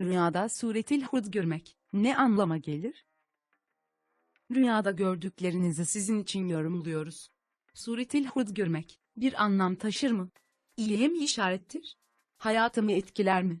Rüyada suretil hud görmek ne anlama gelir? Rüyada gördüklerinizi sizin için yorumluyoruz. Suretil hud görmek bir anlam taşır mı? İyiye mi işarettir? Hayatımı etkiler mi?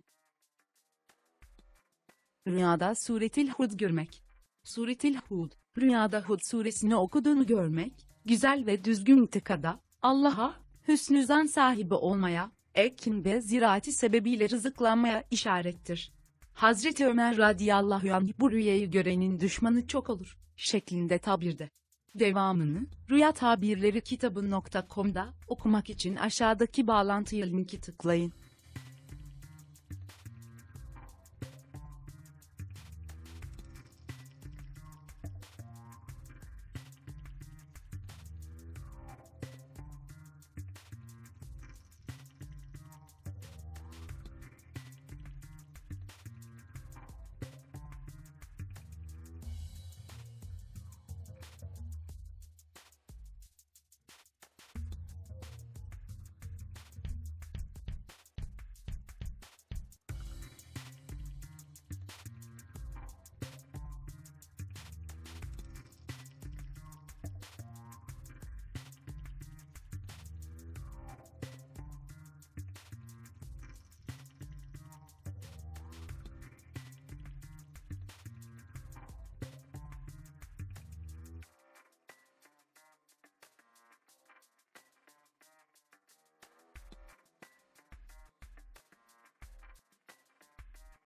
Rüyada suretil hud görmek. Suretil hud, rüyada hud suresini okuduğunu görmek, güzel ve düzgün itikada, Allah'a, hüsnü zan sahibi olmaya, ekin ve ziraati sebebiyle rızıklanmaya işarettir. Hazreti Ömer radıyallahu anh bu rüyayı görenin düşmanı çok olur, şeklinde tabirde. Devamını, Rüya Tabirleri kitabı.com'da okumak için aşağıdaki bağlantıya linki tıklayın.